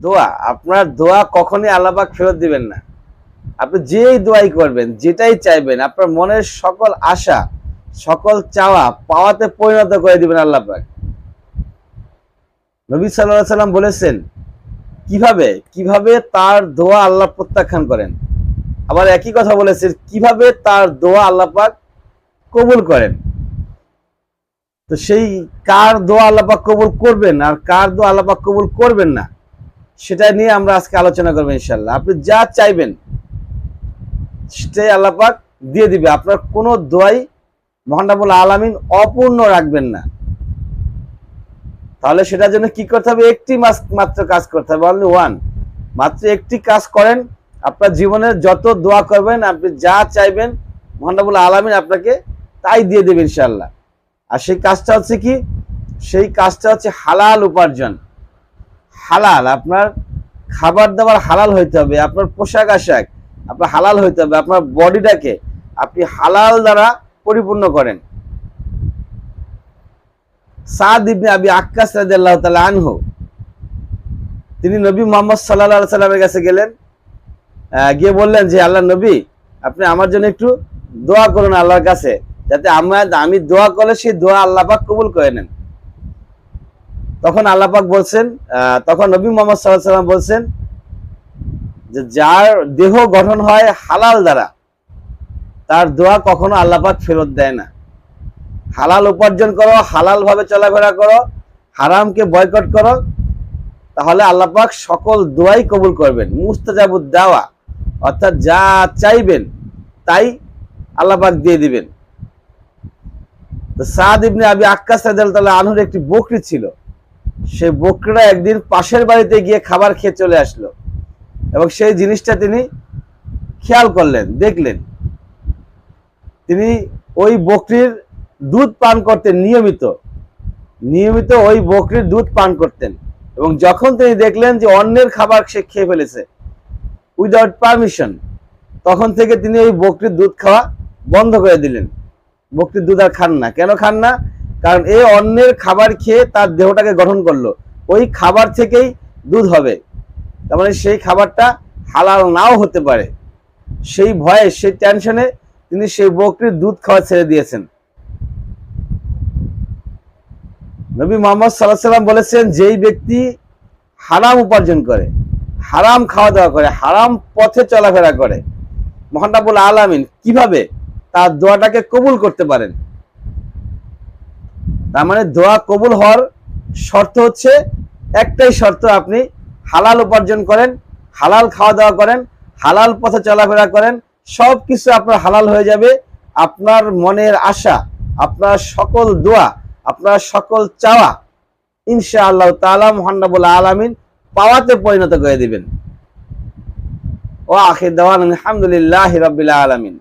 দোয়া, আপনার দোয়া কখনই আল্লাপাক ফেরত দিবেন না। আপনি যেই দোয়াই করবেন, যেটাই চাইবেন, আপনার মনের সকল আশা, সকল চাওয়া পাওয়াতে পরিণত করে দিবেন আল্লাপাক নবী সাল্লাহ সাল্লাম বলেছেন, কীভাবে কীভাবে তার দোয়া আল্লাহ প্রত্যাখ্যান করেন? আবার একই কথা বলেছেন, কীভাবে তার দোয়া আল্লাপাক কবুল করেন? তো সেই কার দোয়া আল্লাপাক কবুল করবেন আর কার দোয়া আল্লাপাক কবুল করবেন না সেটা নিয়ে আমরা আজকে আলোচনা করব ইনশাল্লাহ আপনি যা চাইবেন, সেটাই আল্লাপাক দিয়ে দিবে। আপনার কোনো দোয়াই মহানবুল আলামিন অপূর্ণ রাখবেন না। তাহলে সেটার জন্য কি করতে হবে? একটি মাত্র কাজ করতে হবে। অনলি ওয়ান মাত্র একটি কাজ করেন, আপনার জীবনের যত দোয়া করবেন, আপনি যা চাইবেন মহানবুল আলামিন আপনাকে তাই দিয়ে দেবে ইনশাল্লাহ আর সেই কাজটা হচ্ছে কি? সেই কাজটা হচ্ছে হালাল উপার্জন। হালাল, আপনার খাবার দাবার হালাল হইতে হবে, আপনার পোশাক আশাক, আপনার হালাল হইতে হবে, আপনার বডিটাকে আপনি হালাল দ্বারা পরিপূর্ণ করেন। তিনি নবী মোহাম্মদ সাল্লামের কাছে গেলেন গিয়ে বললেন যে, আল্লাহ নবী, আপনি আমার জন্য একটু দোয়া করুন আল্লাহর কাছে, যাতে আমি দোয়া করলে সেই দোয়া আল্লাহ কবুল করে নেন। তখন আল্লাহ পাক বলছেন তখন নবী মোহাম্মদ আলাইহি সাল্লাম বলছেন যে, যার দেহ গঠন হয় হালাল দ্বারা, তার দোয়া কখনো আল্লাহ পাক ফেরত দেয় না। হালাল উপার্জন করো হালাল ভাবে চলাফেরা করো, হারামকে বয়কট করো, তাহলে আল্লাহ পাক সকল দোয়াই কবুল করবেন। মুস্তাজাবুদ দাওয়া, অর্থাৎ যা চাইবেন, তাই আল্লাহ পাক দিয়ে দিবেন। তো সাদ ইবনে আবি আক্কাস রাদিয়াল্লাহু আনহুর একটি বকরি ছিল। সেই বকরিটা একদিন পাশের বাড়িতে গিয়ে খাবার খেয়ে চলে আসলো। এবং সেই জিনিসটা তিনি খেয়াল করলেন, দেখলেন। তিনি ওই বকরির দুধ পান করতেন নিয়মিত নিয়মিত ওই বকরির দুধ পান করতেন। এবং যখন তিনি দেখলেন যে অন্যের খাবার সে খেয়ে ফেলেছে উইদাউট পারমিশন তখন থেকে তিনি ওই বকরির দুধ খাওয়া বন্ধ করে দিলেন। বকরির দুধ আর খান না। কেন খান না? কারণ এই অন্যের খাবার খেয়ে তার দেহটাকে গঠন করল। ওই খাবার থেকেই দুধ হবে। তার মানে সেই খাবারটা হালাল নাও হতে পারে। সেই ভয়ে, সেই টেনশনে তিনি সেই বকরির দুধ খাওয়া ছেড়ে দিয়েছেন। নবী মোহাম্মদ সাল্লাহ সাল্লাম বলেছেন, যেই ব্যক্তি হারাম উপার্জন করে, হারাম খাওয়া দাওয়া করে, হারাম পথে চলাফেরা করে মহানাবুল আলামিন কীভাবে তার দোয়াটাকে কবুল করতে পারেন? তার মানে দোয়া কবুল হওয়ার শর্ত হচ্ছে একটাই শর্ত, আপনি হালাল উপার্জন করেন, হালাল খাওয়া দাওয়া করেন, হালাল পথে চলাফেরা করেন সব কিছু আপনার হালাল হয়ে যাবে। আপনার মনের আশা, আপনার সকল দোয়া, আপনার সকল চাওয়া ইনশা আল্লাহ তালা মোহান্নাবুল আলমিন পাওয়াতে পরিণত করে দিবেন। ও আখির দেওয়ান আলহামদুলিল্লাহ রবিল্লা আলমিন।